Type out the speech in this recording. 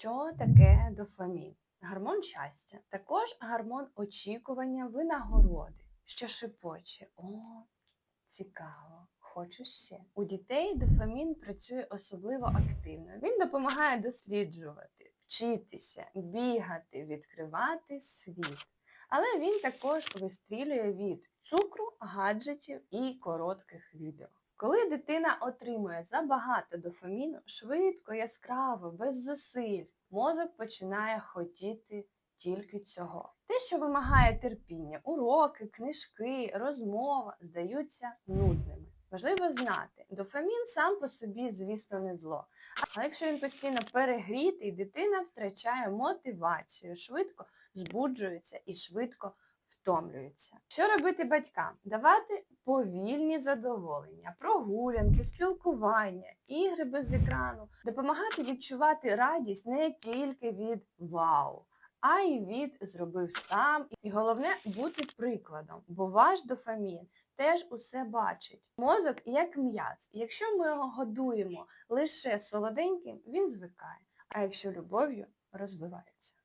Що таке дофамін? Гормон щастя, також гормон очікування винагороди, що шепоче. О, цікаво, хочу ще. У дітей дофамін працює особливо активно. Він допомагає досліджувати, вчитися, бігати, відкривати світ. Але він також вистрілює від гаджетів і коротких відео. Коли дитина отримує забагато дофаміну, швидко, яскраво, без зусиль, мозок починає хотіти тільки цього. Те, що вимагає терпіння, уроки, книжки, розмова, здаються нудними. Важливо знати, дофамін сам по собі, звісно, не зло. Але якщо він постійно перегрітий, дитина втрачає мотивацію, швидко збуджується і швидко втомлюються. Що робити батькам? Давати повільні задоволення, прогулянки, спілкування, ігри без екрану, допомагати відчувати радість не тільки від вау, а й від зробив сам. І головне бути прикладом, бо ваш дофамін теж усе бачить. Мозок як м'яз. Якщо ми його годуємо лише солоденьким, він звикає, а якщо любов'ю розвивається.